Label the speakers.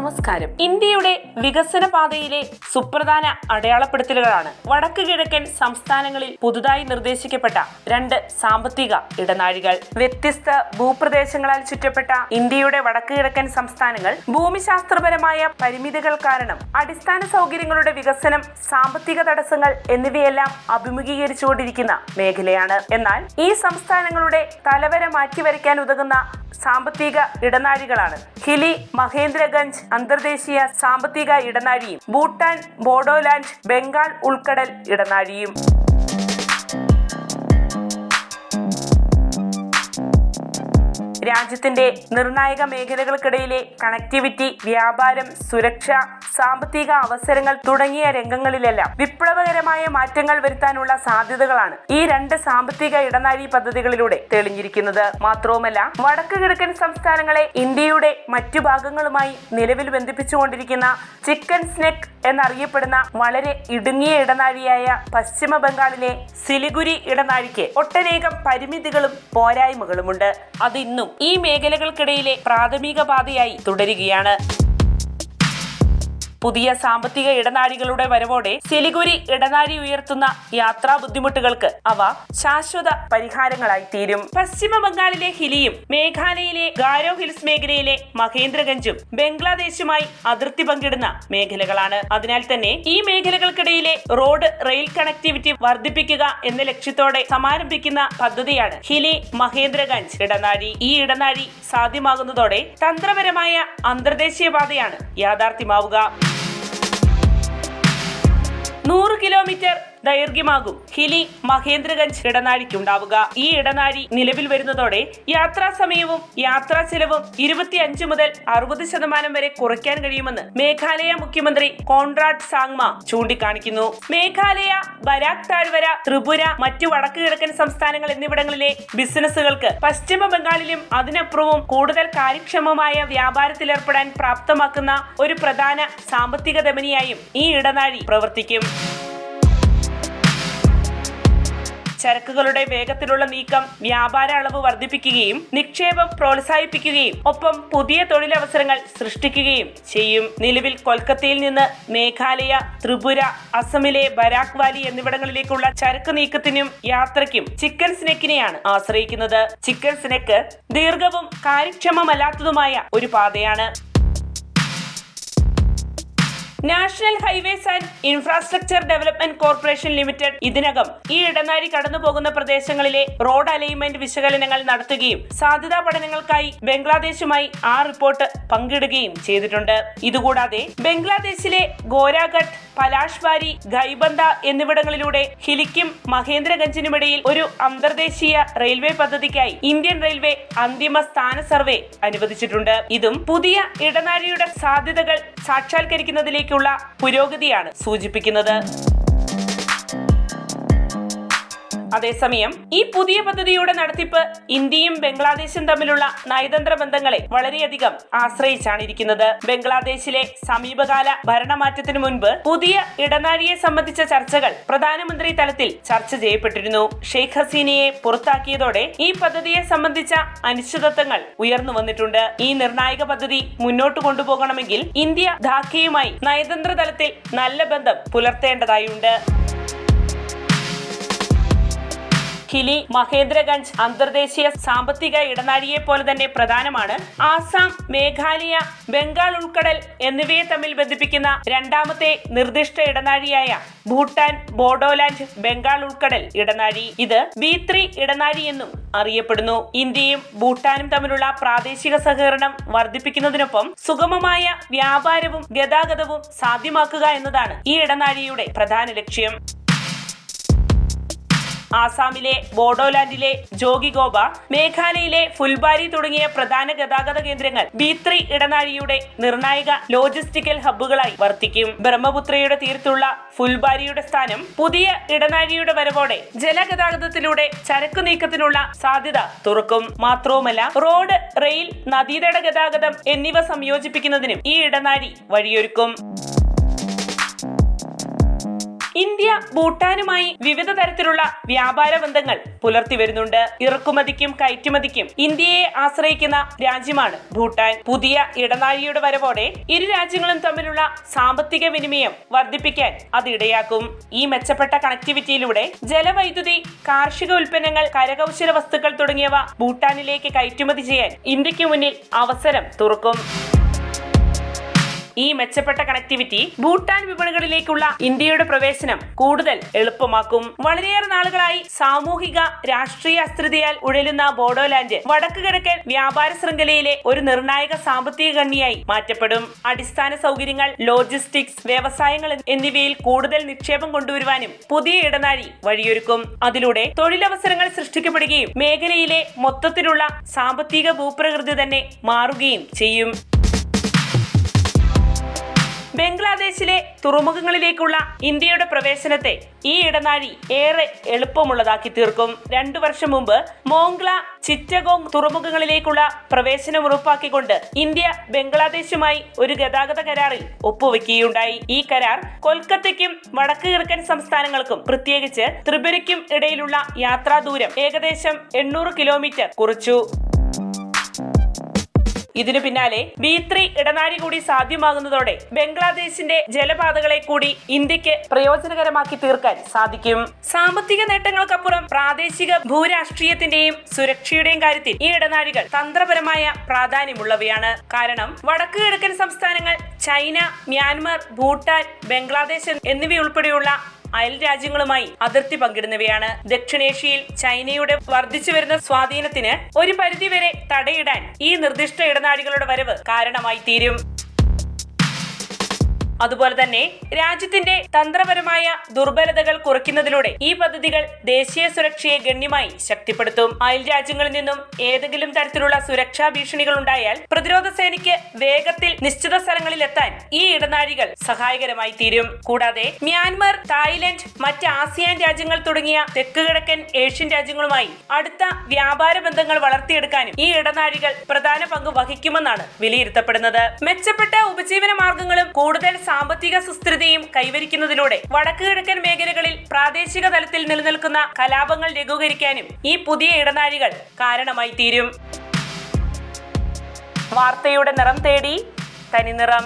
Speaker 1: നമസ്കാരം. ഇന്ത്യയുടെ വികസന പാതയിലെ സുപ്രധാന അടയാളപ്പെടുത്തലുകളാണ്. വടക്ക് കിഴക്കൻ സംസ്ഥാനങ്ങളിൽ പുതുതായി നിർദ്ദേശിക്കപ്പെട്ട രണ്ട് സാമ്പത്തിക ഇടനാഴികൾ. വ്യത്യസ്ത ഭൂപ്രദേശങ്ങളാൽ ചുറ്റപ്പെട്ട ഇന്ത്യയുടെ വടക്ക് കിഴക്കൻ സംസ്ഥാനങ്ങൾ ഭൂമിശാസ്ത്രപരമായ പരിമിതികൾ കാരണം അടിസ്ഥാന സൗകര്യങ്ങളുടെ വികസനം സാമ്പത്തിക തടസ്സങ്ങൾ എന്നിവയെല്ലാം അഭിമുഖീകരിച്ചുകൊണ്ടിരിക്കുന്ന മേഖലയാണ്. എന്നാൽ ഈ സംസ്ഥാനങ്ങളുടെ തലവരെ മാറ്റിവരയ്ക്കാൻ ഉതകുന്ന സാമ്പത്തിക ഇടനാഴികളാണ് ഹിലി മഹേന്ദ്രഗഞ്ച് അന്തർദേശീയ സാമ്പത്തിക ഇടനാഴിയും ഭൂട്ടാൻ ബോഡോലാൻഡ് ബംഗാൾ ഉൾക്കടൽ ഇടനാഴിയും. രാജ്യത്തിന്റെ നിർണായക മേഖലകൾക്കിടയിലെ കണക്ടിവിറ്റി വ്യാപാരം സുരക്ഷ സാമ്പത്തിക അവസരങ്ങൾ തുടങ്ങിയ രംഗങ്ങളിലെല്ലാം വിപ്ലവകരമായ മാറ്റങ്ങൾ വരുത്താനുള്ള സാധ്യതകളാണ് ഈ രണ്ട് സാമ്പത്തിക ഇടനാഴി പദ്ധതികളിലൂടെ തെളിഞ്ഞിരിക്കുന്നത്. മാത്രവുമല്ല വടക്കു കിഴക്കൻ സംസ്ഥാനങ്ങളെ ഇന്ത്യയുടെ മറ്റു ഭാഗങ്ങളുമായി നിലവിൽ ബന്ധിപ്പിച്ചുകൊണ്ടിരിക്കുന്ന ചിക്കൻ സ്നെക് എന്നറിയപ്പെടുന്ന വളരെ ഇടുങ്ങിയ ഇടനാഴിയായ പശ്ചിമ ബംഗാളിലെ സിലിഗുരി ഇടനാഴിക്ക് ഒട്ടനേകം പരിമിതികളും പോരായ്മകളുമുണ്ട്. അത് ഇന്നും ഈ മേഖലകൾക്കിടയിലെ പ്രാഥമിക പാതയായി തുടരുകയാണ് പുതിയ സാമ്പത്തിക ഇടനാഴികളുടെ വരവോടെ സിലിഗുരി ഇടനാഴി ഉയർത്തുന്ന യാത്രാ ബുദ്ധിമുട്ടുകൾക്ക് അവ ശാശ്വത പരിഹാരങ്ങളായി തീരും. പശ്ചിമ ബംഗാളിലെ ഹിലിയും മേഘാലയയിലെ ഗാരോ ഹിൽസ് മേഖലയിലെ മഹേന്ദ്രഗഞ്ചും ബംഗ്ലാദേശുമായി അതിർത്തി പങ്കിടുന്ന മേഖലകളാണ്. അതിനാൽ തന്നെ ഈ മേഖലകൾക്കിടയിലെ റോഡ് റെയിൽ കണക്ടിവിറ്റി വർദ്ധിപ്പിക്കുക എന്ന ലക്ഷ്യത്തോടെ സമാരംഭിക്കുന്ന പദ്ധതിയാണ് ഹിലി മഹേന്ദ്രഗഞ്ച് ഇടനാഴി. ഈ ഇടനാഴി സാധ്യമാകുന്നതോടെ തന്ത്രപരമായ അന്തർദേശീയ പാതയാണ് യാഥാർത്ഥ്യമാവുക. കിലോമീറ്റർ ദൈർഘ്യമാകും. ഹിലി മഹേന്ദ്രഗഞ്ച് ഇടനാഴിക്കുണ്ടാവുക. ഈ ഇടനാഴി നിലവിൽ വരുന്നതോടെ യാത്രാ സമയവും യാത്രാ ചെലവും ഇരുപത്തിയഞ്ച് മുതൽ അറുപത് ശതമാനം വരെ കുറയ്ക്കാൻ കഴിയുമെന്ന് മേഘാലയ മുഖ്യമന്ത്രി കോൺറാഡ് സാങ്മ ചൂണ്ടിക്കാണിക്കുന്നു. മേഘാലയ ബരാക് താഴ്വര ത്രിപുര മറ്റു വടക്ക് കിഴക്കൻ സംസ്ഥാനങ്ങൾ എന്നിവിടങ്ങളിലെ ബിസിനസ്സുകൾക്ക് പശ്ചിമ ബംഗാളിലും അതിനപ്പുറവും കൂടുതൽ കാര്യക്ഷമമായ വ്യാപാരത്തിലേർപ്പെടാൻ പ്രാപ്തമാക്കുന്ന ഒരു പ്രധാന സാമ്പത്തിക ദമനിയായും ഈ ഇടനാഴി പ്രവർത്തിക്കും. ചരക്കുകളുടെ വേഗത്തിലുള്ള നീക്കം വ്യാപാര അളവ് വർദ്ധിപ്പിക്കുകയും നിക്ഷേപം പ്രോത്സാഹിപ്പിക്കുകയും ഒപ്പം പുതിയ തൊഴിലവസരങ്ങൾ സൃഷ്ടിക്കുകയും ചെയ്യും. നിലവിൽ കൊൽക്കത്തയിൽ നിന്ന് മേഘാലയ ത്രിപുര അസമിലെ ബരാക് വാലി എന്നിവിടങ്ങളിലേക്കുള്ള ചരക്ക് നീക്കത്തിനും യാത്രയ്ക്കും ചിക്കൻ സ്നെക്കിനെയാണ് ആശ്രയിക്കുന്നത്. ചിക്കൻ സ്നെക്ക് ദീർഘവും കാര്യക്ഷമമല്ലാത്തതുമായ ഒരു പാതയാണ്. National highways and infrastructure development corporation limited ഇതിനകം ഈ ഇടനാഴി കടന്നുപോകുന്ന പ്രദേശങ്ങളിലെ റോഡ് അലൈൻമെന്റ് വിശകലനങ്ങൾ നടത്തുകയും സാധ്യതാ പഠനങ്ങൾക്കായി ബംഗ്ലാദേശുമായി ആ റിപ്പോർട്ട് പങ്കിടുകയും ചെയ്തിട്ടുണ്ട്. ഇതുകൂടാതെ ബംഗ്ലാദേശിലെ ഗോരാഘട്ട് പലാഷ്ബാരി ഖൈബന്ത എന്നിവിടങ്ങളിലൂടെ ഹിലിക്കും മഹേന്ദ്രഗഞ്ചിനുമിടയിൽ ഒരു അന്തർദേശീയ റെയിൽവേ പദ്ധതിക്കായി ഇന്ത്യൻ റെയിൽവേ അന്തിമ സ്ഥാന സർവേ അനുവദിച്ചിട്ടുണ്ട്. ഇതും പുതിയ ഇടനാഴിയുടെ സാധ്യതകൾ സാക്ഷാത്കരിക്കുന്നതിലേക്കുള്ള പുരോഗതിയാണ് സൂചിപ്പിക്കുന്നത്. അതേസമയം ഈ പുതിയ പദ്ധതിയുടെ നടത്തിപ്പ് ഇന്ത്യയും ബംഗ്ലാദേശും തമ്മിലുള്ള നയതന്ത്ര ബന്ധങ്ങളെ വളരെയധികം ആശ്രയിച്ചാണ് ഇരിക്കുന്നത് ബംഗ്ലാദേശിലെ സമീപകാല ഭരണമാറ്റത്തിന് മുൻപ് പുതിയ ഇടനാഴിയെ സംബന്ധിച്ച ചർച്ചകൾ പ്രധാനമന്ത്രി തലത്തിൽ ചർച്ച ചെയ്യപ്പെട്ടിരുന്നു. ഷെയ്ഖ് ഹസീനയെ പുറത്താക്കിയതോടെ ഈ പദ്ധതിയെ സംബന്ധിച്ച അനിശ്ചിതത്വങ്ങൾ ഉയർന്നു വന്നിട്ടുണ്ട്. ഈ നിർണായക പദ്ധതി മുന്നോട്ട് കൊണ്ടുപോകണമെങ്കിൽ ഇന്ത്യ ധാക്കയുമായി നയതന്ത്ര തലത്തിൽ നല്ല ബന്ധം പുലർത്തേണ്ടതായുണ്ട്. ഖിലി മഹേന്ദ്രഗഞ്ച് അന്തർദേശീയ സാമ്പത്തിക ഇടനാഴിയെ പോലെ തന്നെ പ്രധാനമാണ്. ആസാം മേഘാലയ ബംഗാൾ ഉൾക്കടൽ എന്നിവയെ തമ്മിൽ ബന്ധിപ്പിക്കുന്ന രണ്ടാമത്തെ നിർദ്ദിഷ്ട ഇടനാഴിയായ ഭൂട്ടാൻ ബോഡോലാൻഡ് ബംഗാൾ ഉൾക്കടൽ ഇടനാഴി. ഇത് ബി ത്രീ ഇടനാഴി എന്നും അറിയപ്പെടുന്നു. ഇന്ത്യയും ഭൂട്ടാനും തമ്മിലുള്ള പ്രാദേശിക സഹകരണം വർദ്ധിപ്പിക്കുന്നതിനൊപ്പം സുഗമമായ വ്യാപാരവും ഗതാഗതവും സാധ്യമാക്കുക എന്നതാണ് ഈ ഇടനാഴിയുടെ പ്രധാന ലക്ഷ്യം. ആസാമിലെ ബോഡോലാൻഡിലെ ജോഗിഗോബ മേഘാലയയിലെ ഫുൽബാരി തുടങ്ങിയ പ്രധാന ഗതാഗത കേന്ദ്രങ്ങൾ ബി ത്രീ ഇടനാഴിയുടെ നിർണായക ലോജിസ്റ്റിക്കൽ ഹബ്ബുകളായി വർത്തിക്കും. ബ്രഹ്മപുത്രയുടെ തീരത്തുള്ള ഫുൽബാരിയുടെ സ്ഥാനം പുതിയ ഇടനാഴിയുടെ വരവോടെ ജലഗതാഗതത്തിലൂടെ ചരക്ക് നീക്കത്തിനുള്ള സാധ്യത തുറക്കും. മാത്രവുമല്ല റോഡ് റെയിൽ നദീതട ഗതാഗതം എന്നിവ സംയോജിപ്പിക്കുന്നതിനും ഈ ഇടനാഴി വഴിയൊരുക്കും. ഇന്ത്യ ഭൂട്ടാനുമായി വിവിധ തരത്തിലുള്ള വ്യാപാര ബന്ധങ്ങൾ പുലർത്തി വരുന്നുണ്ട്. ഇറക്കുമതിക്കും കയറ്റുമതിക്കും ഇന്ത്യയെ ആശ്രയിക്കുന്ന രാജ്യമാണ് ഭൂട്ടാൻ. പുതിയ ഇടനാഴിയുടെ വരവോടെ ഇരു രാജ്യങ്ങളും തമ്മിലുള്ള സാമ്പത്തിക വിനിമയം വർദ്ധിപ്പിക്കാൻ അത് ഇടയാക്കും. ഈ മെച്ചപ്പെട്ട കണക്ടിവിറ്റിയിലൂടെ ജലവൈദ്യുതി കാർഷിക ഉൽപ്പന്നങ്ങൾ കരകൗശല വസ്തുക്കൾ തുടങ്ങിയവ ഭൂട്ടാനിലേക്ക് കയറ്റുമതി ചെയ്യാൻ ഇന്ത്യയ്ക്ക് മുന്നിൽ അവസരം തുറക്കും. ഈ മെച്ചപ്പെട്ട കണക്ടിവിറ്റി ഭൂട്ടാൻ വിപണികളിലേക്കുള്ള ഇന്ത്യയുടെ പ്രവേശനം കൂടുതൽ എളുപ്പമാക്കും. വളരെയേറെ നാളുകളായി സാമൂഹിക രാഷ്ട്രീയ അസ്ഥിരതയാൽ ഉഴലുന്ന ബോഡോലാൻഡ് വടക്ക് കിഴക്കൻ വ്യാപാര ശൃംഖലയിലെ ഒരു നിർണായക സാമ്പത്തിക കണ്ണിയായി മാറ്റപ്പെടും. അടിസ്ഥാന സൗകര്യങ്ങൾ ലോജിസ്റ്റിക്സ് വ്യവസായങ്ങൾ എന്നിവയിൽ കൂടുതൽ നിക്ഷേപം കൊണ്ടുവരുവാനും പുതിയ ഇടനാഴി വഴിയൊരുക്കും. അതിലൂടെ തൊഴിലവസരങ്ങൾ സൃഷ്ടിക്കപ്പെടുകയും മേഖലയിലെ മൊത്തത്തിലുള്ള സാമ്പത്തിക ഭൂപ്രകൃതി തന്നെ മാറുകയും ചെയ്യും. ബംഗ്ലാദേശിലെ തുറമുഖങ്ങളിലേക്കുള്ള ഇന്ത്യയുടെ പ്രവേശനത്തെ ഈ ഇടനാഴി ഏറെ എളുപ്പമുള്ളതാക്കി തീർക്കും. രണ്ടു വർഷം മുമ്പ് മോംഗ്ല ചിറ്റഗോങ് തുറമുഖങ്ങളിലേക്കുള്ള പ്രവേശനം ഉറപ്പാക്കിക്കൊണ്ട് ഇന്ത്യ ബംഗ്ലാദേശുമായി ഒരു ഗതാഗത കരാറിൽ ഒപ്പുവെക്കുകയുണ്ടായി. ഈ കരാർ കൊൽക്കത്തയ്ക്കും വടക്ക് കിഴക്കൻ സംസ്ഥാനങ്ങൾക്കും പ്രത്യേകിച്ച് ത്രിപുരയ്ക്കും ഇടയിലുള്ള യാത്രാ ദൂരം ഏകദേശം എണ്ണൂറ് കിലോമീറ്റർ കുറിച്ചു. ഇതിനു പിന്നാലെ ബി ത്രീ ഇടനാഴി കൂടി സാധ്യമാകുന്നതോടെ ബംഗ്ലാദേശിന്റെ ജലപാതകളെ കൂടി ഇന്ത്യയ്ക്ക് പ്രയോജനകരമാക്കി തീർക്കാൻ സാധിക്കും. സാമ്പത്തിക നേട്ടങ്ങൾക്കപ്പുറം പ്രാദേശിക ഭൂരാഷ്ട്രീയത്തിന്റെയും സുരക്ഷയുടെയും കാര്യത്തിൽ ഈ ഇടനാഴികൾ തന്ത്രപരമായ പ്രാധാന്യമുള്ളവയാണ്. കാരണം വടക്ക് കിഴക്കൻ സംസ്ഥാനങ്ങൾ ചൈന മ്യാൻമർ ഭൂട്ടാൻ ബംഗ്ലാദേശ് എന്നിവയുൾപ്പെടെയുള്ള അയൽ രാജ്യങ്ങളുമായി അതിർത്തി പങ്കിടുന്നവയാണ്. ദക്ഷിണേഷ്യയിൽ ചൈനയുടെ വർദ്ധിച്ചു വരുന്ന സ്വാധീനത്തിന് ഒരു പരിധിവരെ തടയിടാൻ ഈ നിർദ്ദിഷ്ട ഇടനാഴികളുടെ വരവ് കാരണമായി തീരും. അതുപോലെ തന്നെ രാജ്യത്തിന്റെ തന്ത്രപരമായ ദുർബലതകൾ കുറയ്ക്കുന്നതിലൂടെ ഈ പദ്ധതികൾ ദേശീയ സുരക്ഷയെ ഗണ്യമായി ശക്തിപ്പെടുത്തും. അയൽ രാജ്യങ്ങളിൽ നിന്നും ഏതെങ്കിലും തരത്തിലുള്ള സുരക്ഷാ ഭീഷണികൾ ഉണ്ടായാൽ പ്രതിരോധ സേനയ്ക്ക് വേഗത്തിൽ നിശ്ചിത സ്ഥലങ്ങളിൽ എത്താൻ ഈ ഇടനാഴികൾ സഹായകരമായി തീരും. കൂടാതെ മ്യാൻമർ തായ്ലൻഡ് മറ്റ് ആസിയാൻ രാജ്യങ്ങൾ തുടങ്ങിയ തെക്ക് കിഴക്കൻ ഏഷ്യൻ രാജ്യങ്ങളുമായി അടുത്ത വ്യാപാര ബന്ധങ്ങൾ വളർത്തിയെടുക്കാനും ഈ ഇടനാഴികൾ പ്രധാന പങ്ക് വഹിക്കുമെന്നാണ് വിലയിരുത്തപ്പെടുന്നത്. മെച്ചപ്പെട്ട ഉപജീവന മാർഗങ്ങളും കൂടുതൽ സാമ്പത്തിക സുസ്ഥിരതയും കൈവരിക്കുന്നതിലൂടെ വടക്കു കിഴക്കൻ മേഖലകളിൽ പ്രാദേശിക തലത്തിൽ നിലനിൽക്കുന്ന കലാപങ്ങൾ ലഘൂകരിക്കാനും ഈ പുതിയ ഇടനാഴികൾ കാരണമായി തീരും. വാർത്തയുടെ നിറം തേടി തനിനിറം